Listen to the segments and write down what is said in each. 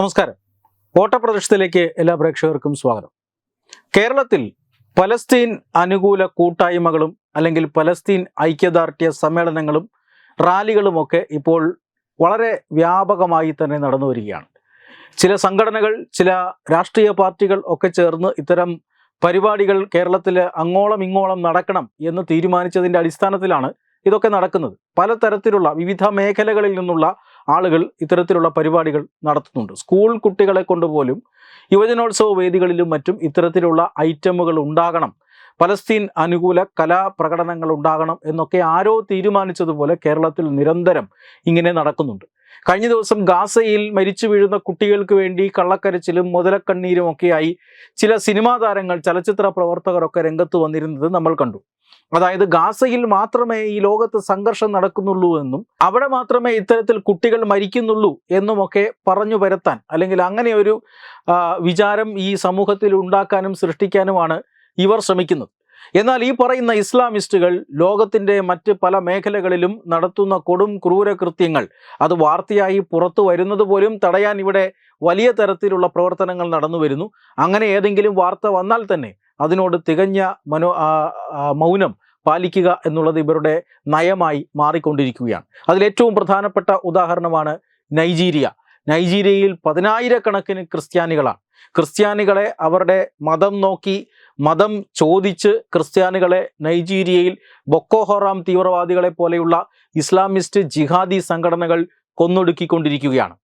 നമസ്കാരം. ഓട്ടപ്രദർശനത്തിലേക്ക് എല്ലാ പ്രേക്ഷകർക്കും സ്വാഗതം. കേരളത്തിൽ പലസ്തീൻ അനുകൂല കൂട്ടായ്മകളും അല്ലെങ്കിൽ പലസ്തീൻ ഐക്യദാർഢ്യ സമ്മേളനങ്ങളും റാലികളുമൊക്കെ ഇപ്പോൾ വളരെ വ്യാപകമായി തന്നെ നടന്നു വരികയാണ്. ചില സംഘടനകൾ ചില രാഷ്ട്രീയ പാർട്ടികൾ ഒക്കെ ചേർന്ന് ഇത്തരം പരിപാടികൾ കേരളത്തിൽ അങ്ങോളം ഇങ്ങോളം നടക്കണം എന്ന് തീരുമാനിച്ചതിന്റെ അടിസ്ഥാനത്തിലാണ് ഇതൊക്കെ നടക്കുന്നത്. പലതരത്തിലുള്ള വിവിധ മേഖലകളിൽ നിന്നുള്ള ആളുകൾ ഇത്തരത്തിലുള്ള പരിപാടികൾ നടത്തുന്നുണ്ട്. സ്കൂൾ കുട്ടികളെ കൊണ്ടുപോലും യുവജനോത്സവ വേദികളിലും മറ്റും ഇത്തരത്തിലുള്ള ഐറ്റമുകൾ ഉണ്ടാകണം. പലസ്തീൻ അനുകൂല കലാപ്രകടനങ്ങൾ ഉണ്ടാകണം എന്നൊക്കെ ആരോ തീരുമാനിച്ചതുപോലെ കേരളത്തിൽ നിരന്തരം ഇങ്ങനെ നടക്കുന്നുണ്ട്. കഴിഞ്ഞ ദിവസം ഗാസയിൽ മരിച്ചു വീഴുന്ന കുട്ടികൾക്ക് വേണ്ടി കള്ളക്കരച്ചിലും മുതലക്കണ്ണീരും ഒക്കെയായി ചില സിനിമാ താരങ്ങൾ ചലച്ചിത്ര പ്രവർത്തകരൊക്കെ രംഗത്ത് വന്നിരുന്നത് നമ്മൾ കണ്ടു. അതായത് ഗാസയിൽ മാത്രമേ ഈ ലോകത്ത് സംഘർഷം നടക്കുന്നുള്ളൂ എന്നും അവിടെ മാത്രമേ ഇത്തരത്തിൽ കുട്ടികൾ മരിക്കുന്നുള്ളൂ എന്നുമൊക്കെ പറഞ്ഞു പരത്താൻ അല്ലെങ്കിൽ അങ്ങനെ ഒരു വിചാരം ഈ സമൂഹത്തിൽ ഉണ്ടാക്കാനും സൃഷ്ടിക്കാനുമാണ് ഇവർ ശ്രമിക്കുന്നത്. എന്നാൽ ഈ പറയുന്ന ഇസ്ലാമിസ്റ്റുകൾ ലോകത്തിന്റെ മറ്റ് പല മേഖലകളിലും നടത്തുന്ന കൊടും ക്രൂരകൃത്യങ്ങൾ അത് വാർത്തയായി പുറത്തു വരുന്നത് പോലും തടയാൻ ഇവിടെ വലിയ തരത്തിലുള്ള പ്രവർത്തനങ്ങൾ നടന്നു വരുന്നു. അങ്ങനെ ഏതെങ്കിലും വാർത്ത വന്നാൽ തന്നെ അതിനോട് തികഞ്ഞ മനോ മൗനം പാലിക്കുക എന്നുള്ളത് ഇവരുടെ നയമായി മാറിക്കൊണ്ടിരിക്കുകയാണ്. അതിലേറ്റവും പ്രധാനപ്പെട്ട ഉദാഹരണമാണ് നൈജീരിയ. നൈജീരിയയിൽ പതിനായിരക്കണക്കിന് ക്രിസ്ത്യാനികളാണ്. ക്രിസ്ത്യാനികളെ അവരുടെ മതം നോക്കി മതം ചോദിച്ച് ക്രിസ്ത്യാനികളെ നൈജീരിയയിൽ ബൊക്കോഹോറാം തീവ്രവാദികളെ പോലെയുള്ള ഇസ്ലാമിസ്റ്റ് ജിഹാദി സംഘടനകൾ കൊന്നൊടുക്കിക്കൊണ്ടിരിക്കുകയാണ്.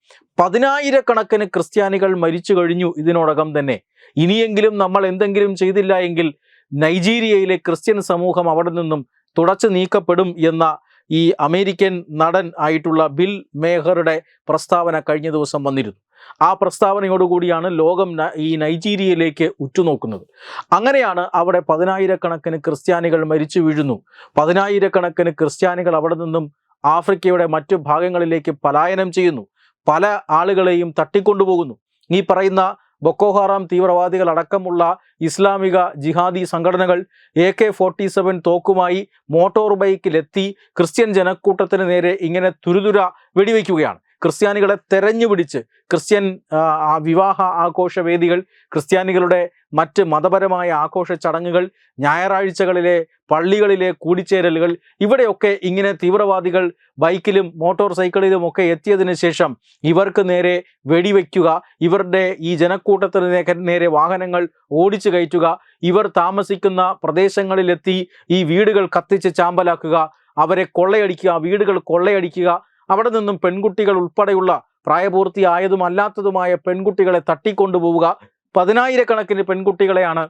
പതിനായിരക്കണക്കിന് ക്രിസ്ത്യാനികൾ മരിച്ചു കഴിഞ്ഞു ഇതിനോടകം തന്നെ. ഇനിയെങ്കിലും നമ്മൾ എന്തെങ്കിലും ചെയ്തില്ല എങ്കിൽ നൈജീരിയയിലെ ക്രിസ്ത്യൻ സമൂഹം അവിടെ നിന്നും തുടച്ചു നീക്കപ്പെടും എന്ന ഈ അമേരിക്കൻ നടൻ ആയിട്ടുള്ള ബിൽ മേഹറുടെ പ്രസ്താവന കഴിഞ്ഞ ദിവസം വന്നിരുന്നു. ആ പ്രസ്താവനയോടുകൂടിയാണ് ലോകം ഈ നൈജീരിയയിലേക്ക് ഉറ്റുനോക്കുന്നത്. അങ്ങനെയാണ് അവിടെ പതിനായിരക്കണക്കിന് ക്രിസ്ത്യാനികൾ മരിച്ചു വീഴുന്നു. പതിനായിരക്കണക്കിന് ക്രിസ്ത്യാനികൾ അവിടെ നിന്നും ആഫ്രിക്കയുടെ മറ്റു ഭാഗങ്ങളിലേക്ക് പലായനം ചെയ്യുന്നു. പല ആളുകളെയും തട്ടിക്കൊണ്ടുപോകുന്നു. ഈ പറയുന്ന ബൊക്കോഹാറാം തീവ്രവാദികൾ അടക്കമുള്ള ഇസ്ലാമിക ജിഹാദി സംഘടനകൾ എ കെ ഫോർട്ടി സെവൻ തോക്കുമായി മോട്ടോർ ബൈക്കിലെത്തി ക്രിസ്ത്യൻ ജനക്കൂട്ടത്തിന് നേരെ ഇങ്ങനെ തുരുതുര വെടിവെക്കുകയാണ്. ക്രിസ്ത്യാനികളെ തെരഞ്ഞുപിടിച്ച് ക്രിസ്ത്യൻ വിവാഹ ആഘോഷ വേദികൾ ക്രിസ്ത്യാനികളുടെ മറ്റ് മതപരമായ ആഘോഷ ചടങ്ങുകൾ ഞായറാഴ്ചകളിലെ പള്ളികളിലെ കൂടിച്ചേരലുകൾ ഇവിടെയൊക്കെ ഇങ്ങനെ തീവ്രവാദികൾ ബൈക്കിലും മോട്ടോർ സൈക്കിളിലും ഒക്കെ എത്തിയതിനു ശേഷം ഇവർക്ക് നേരെ വെടിവെക്കുക ഇവരുടെ ഈ ജനക്കൂട്ടത്തിന് നേരെ വാഹനങ്ങൾ ഓടിച്ചു കയറ്റുക ഇവർ താമസിക്കുന്ന പ്രദേശങ്ങളിലെത്തി ഈ വീടുകൾ കത്തിച്ച് ചാമ്പലാക്കുക അവരെ കൊള്ളയടിക്കുക വീടുകൾ കൊള്ളയടിക്കുക അവിടെ നിന്നും പെൺകുട്ടികൾ ഉൾപ്പെടെയുള്ള പ്രായപൂർത്തിയായതും അല്ലാത്തതുമായ പെൺകുട്ടികളെ തട്ടിക്കൊണ്ടുപോവുക. പതിനായിരക്കണക്കിന് പെൺകുട്ടികളെയാണ്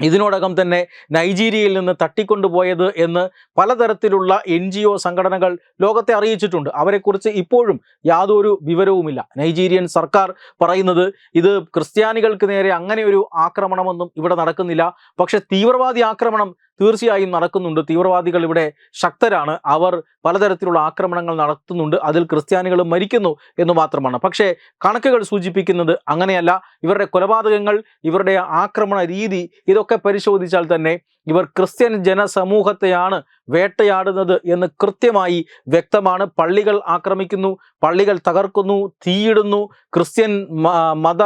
ഇതിനോടകം തന്നെ നൈജീരിയയിൽ നിന്ന് തട്ടിക്കൊണ്ടുപോയത് എന്ന് പലതരത്തിലുള്ള എൻ ജി ഒ സംഘടനകൾ ലോകത്തെ അറിയിച്ചിട്ടുണ്ട്. അവരെക്കുറിച്ച് ഇപ്പോഴും യാതൊരു വിവരവുമില്ല. നൈജീരിയൻ സർക്കാർ പറയുന്നത് ഇത് ക്രിസ്ത്യാനികൾക്ക് നേരെ അങ്ങനെ ഒരു ആക്രമണമൊന്നും ഇവിടെ നടക്കുന്നില്ല. പക്ഷെ തീവ്രവാദി ആക്രമണം തീർച്ചയായും നടക്കുന്നുണ്ട്. തീവ്രവാദികൾ ഇവിടെ ശക്തരാണ്. അവർ പലതരത്തിലുള്ള ആക്രമണങ്ങൾ നടത്തുന്നുണ്ട്. അതിൽ ക്രിസ്ത്യാനികൾ മരിക്കുന്നു എന്ന് മാത്രമാണ്. പക്ഷേ കണക്കുകൾ സൂചിപ്പിക്കുന്നത് അങ്ങനെയല്ല. ഇവരുടെ കൊലപാതകങ്ങൾ ഇവരുടെ ആക്രമണ രീതി ഇതൊക്കെ പരിശോധിച്ചാൽ തന്നെ ഇവർ ക്രിസ്ത്യൻ ജനസമൂഹത്തെയാണ് വേട്ടയാടുന്നത് എന്ന് കൃത്യമായി വ്യക്തമാണ്. പള്ളികൾ ആക്രമിക്കുന്നു പള്ളികൾ തകർക്കുന്നു തീയിടുന്നു ക്രിസ്ത്യൻ മത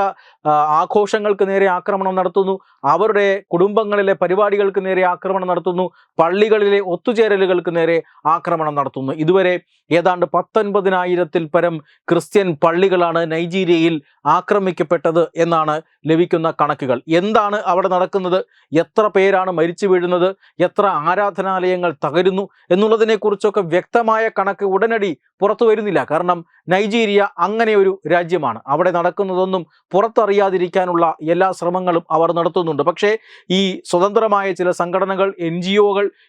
ആഘോഷങ്ങൾക്ക് നേരെ ആക്രമണം നടത്തുന്നു അവരുടെ കുടുംബങ്ങളിലെ പരിപാടികൾക്ക് നേരെ ആക്രമണം നടത്തുന്നു പള്ളികളിലെ ഒത്തുചേരലുകൾക്ക് നേരെ ആക്രമണം നടത്തുന്നു. ഇതുവരെ ഏതാണ്ട് പത്തൊൻപതിനായിരത്തിൽ പരം ക്രിസ്ത്യൻ പള്ളികളാണ് നൈജീരിയയിൽ ആക്രമിക്കപ്പെട്ടത് എന്നാണ് ലഭിക്കുന്ന കണക്കുകൾ. എന്താണ് അവിടെ നടക്കുന്നത്? എത്ര പേരാണ് മരിച്ചു വീഴുന്നത് എത്ര ആരാധനാലയങ്ങൾ തകരുന്നു എന്നുള്ളതിനെക്കുറിച്ചൊക്കെ വ്യക്തമായ കണക്ക് ഉടനടി പുറത്തു വരുന്നില്ല. കാരണം നൈജീരിയ അങ്ങനെ ഒരു രാജ്യമാണ്. അവിടെ നടക്കുന്നതൊന്നും പുറത്തറിയാതിരിക്കാനുള്ള എല്ലാ ശ്രമങ്ങളും അവർ നടത്തുന്നുണ്ട്. പക്ഷേ ഈ സ്വതന്ത്രമായ ചില സംഘടനകൾ എൻ ജി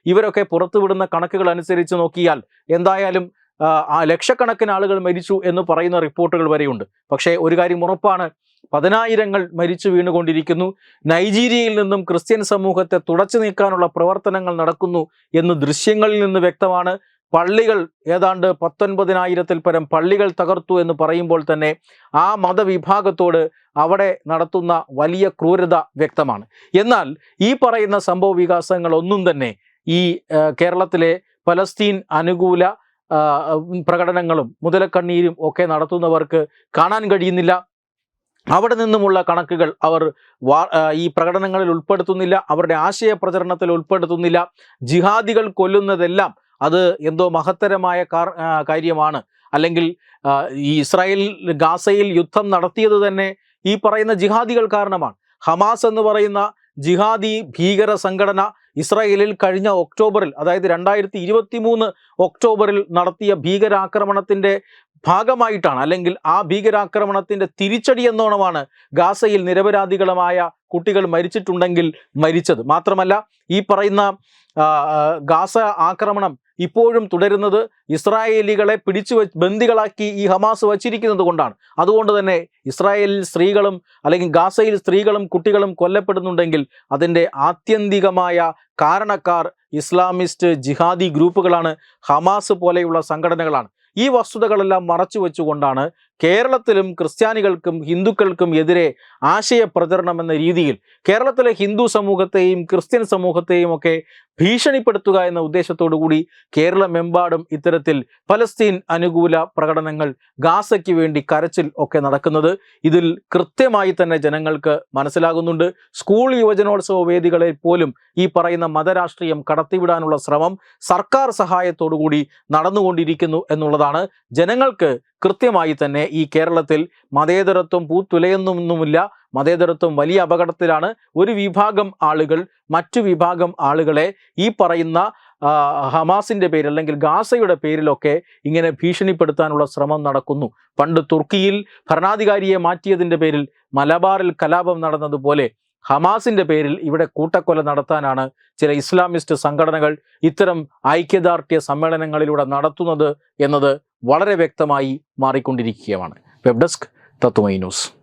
ഇവരൊക്കെ പുറത്തുവിടുന്ന കണക്കുകൾ അനുസരിച്ച് നോക്കിയാൽ എന്തായാലും ലക്ഷക്കണക്കിന് ആളുകൾ മരിച്ചു എന്ന് പറയുന്ന റിപ്പോർട്ടുകൾ വരെയുണ്ട്. പക്ഷേ ഒരു കാര്യം ഉറപ്പാണ് പതിനായിരങ്ങൾ മരിച്ചു വീണുകൊണ്ടിരിക്കുന്നു. നൈജീരിയയിൽ നിന്നും ക്രിസ്ത്യൻ സമൂഹത്തെ തുടച്ചു നീക്കാനുള്ള പ്രവർത്തനങ്ങൾ നടക്കുന്നു എന്ന് ദൃശ്യങ്ങളിൽ നിന്ന് വ്യക്തമാണ്. പള്ളികൾ ഏതാണ്ട് പത്തൊൻപതിനായിരത്തിൽ പരം പള്ളികൾ തകർത്തു എന്ന് പറയുമ്പോൾ തന്നെ ആ മതവിഭാഗത്തോട് അവിടെ നടത്തുന്ന വലിയ ക്രൂരത വ്യക്തമാണ്. എന്നാൽ ഈ പറയുന്ന സംഭവ വികാസങ്ങളൊന്നും തന്നെ ഈ കേരളത്തിലെ പലസ്തീൻ അനുകൂല പ്രകടനങ്ങളും മുതലക്കണ്ണീരും ഒക്കെ നടത്തുന്നവർക്ക് കാണാൻ കഴിയുന്നില്ല. അവിടെ നിന്നുമുള്ള കണക്കുകൾ അവർ ഈ പ്രകടനങ്ങളിൽ ഉൾപ്പെടുത്തുന്നില്ല അവരുടെ ആശയ പ്രചരണത്തിൽ ഉൾപ്പെടുത്തുന്നില്ല. ജിഹാദികൾ കൊല്ലുന്നതെല്ലാം അത് എന്തോ മഹത്തരമായ കാര്യമാണ്. അല്ലെങ്കിൽ ഈ ഇസ്രായേൽ ഗാസയിൽ യുദ്ധം നടത്തിയത് തന്നെ ഈ പറയുന്ന ജിഹാദികൾ കാരണമാണ്. ഹമാസ് എന്ന് പറയുന്ന ജിഹാദി ഭീകര സംഘടന ഇസ്രായേലിൽ കഴിഞ്ഞ ഒക്ടോബറിൽ അതായത് രണ്ടായിരത്തി ഇരുപത്തി മൂന്ന് ഒക്ടോബറിൽ നടത്തിയ ഭീകരാക്രമണത്തിന്റെ ഭാഗമായിട്ടാണ് അല്ലെങ്കിൽ ആ ഭീകരാക്രമണത്തിന്റെ തിരിച്ചടി എന്നോണമാണ് ഗാസയിൽ നിരപരാധികളുമായ കുട്ടികൾ മരിച്ചിട്ടുണ്ടെങ്കിൽ മരിച്ചത്. മാത്രമല്ല ഈ പറയുന്ന ഗാസ ആക്രമണം ഇപ്പോഴും തുടരുന്നത് ഇസ്രായേലികളെ പിടിച്ചു ബന്ദികളാക്കി ഈ ഹമാസ് വച്ചിരിക്കുന്നത് കൊണ്ടാണ്. അതുകൊണ്ട് തന്നെ ഇസ്രായേലിൽ സ്ത്രീകളും അല്ലെങ്കിൽ ഗാസയിൽ സ്ത്രീകളും കുട്ടികളും കൊല്ലപ്പെടുന്നുണ്ടെങ്കിൽ അതിന്റെ ആത്യന്തികമായ കാരണക്കാർ ഇസ്ലാമിസ്റ്റ് ജിഹാദി ഗ്രൂപ്പുകളാണ് ഹമാസ് പോലെയുള്ള സംഘടനകളാണ്. ഈ വസ്തുതകളെല്ലാം മറച്ചു വെച്ചുകൊണ്ടാണ് കേരളത്തിലും ക്രിസ്ത്യാനികൾക്കും ഹിന്ദുക്കൾക്കും എതിരെ ആശയ പ്രചരണം എന്ന രീതിയിൽ കേരളത്തിലെ ഹിന്ദു സമൂഹത്തെയും ക്രിസ്ത്യൻ സമൂഹത്തെയും ഒക്കെ ഭീഷണിപ്പെടുത്തുക എന്ന ഉദ്ദേശത്തോടു കൂടി കേരളമെമ്പാടും ഇത്തരത്തിൽ പലസ്തീൻ അനുകൂല പ്രകടനങ്ങൾ ഗാസയ്ക്ക് വേണ്ടി കരച്ചിൽ ഒക്കെ നടക്കുന്നത്. ഇതിൽ കൃത്യമായി തന്നെ ജനങ്ങൾക്ക് മനസ്സിലാകുന്നുണ്ട്. സ്കൂൾ യുവജനോത്സവ വേദികളെ പോലും ഈ പറയുന്ന മതരാഷ്ട്രീയം കടത്തിവിടാനുള്ള ശ്രമം സർക്കാർ സഹായത്തോടു കൂടി നടന്നുകൊണ്ടിരിക്കുന്നു എന്നുള്ളതാണ്. ജനങ്ങൾക്ക് കൃത്യമായി തന്നെ ഈ കേരളത്തിൽ മതേതരത്വം പൂത്തുലയുന്നൊന്നുമില്ല. മതേതരത്വം വലിയ അപകടത്തിലാണ്. ഒരു വിഭാഗം ആളുകൾ മറ്റു വിഭാഗം ആളുകളെ ഈ പറയുന്ന ഹമാസിന്റെ പേരിൽ അല്ലെങ്കിൽ ഗാസയുടെ പേരിലൊക്കെ ഇങ്ങനെ ഭീഷണിപ്പെടുത്താനുള്ള ശ്രമം നടക്കുന്നു. പണ്ട് തുർക്കിയിൽ ഭരണാധികാരിയെ മാറ്റിയതിന്റെ പേരിൽ മലബാറിൽ കലാപം നടന്നതുപോലെ ഹമാസിന്റെ പേരിൽ ഇവിടെ കൂട്ടക്കൊല നടത്താനാണ് ചില ഇസ്ലാമിസ്റ്റ് സംഘടനകൾ ഇത്തരം ഐക്യദാർഢ്യ സമ്മേളനങ്ങളിലൂടെ നടത്തുന്നത് എന്നത് വളരെ വ്യക്തമായി മാറിക്കൊണ്ടിരിക്കുകയാണ്. Web desk Tatwamayi news.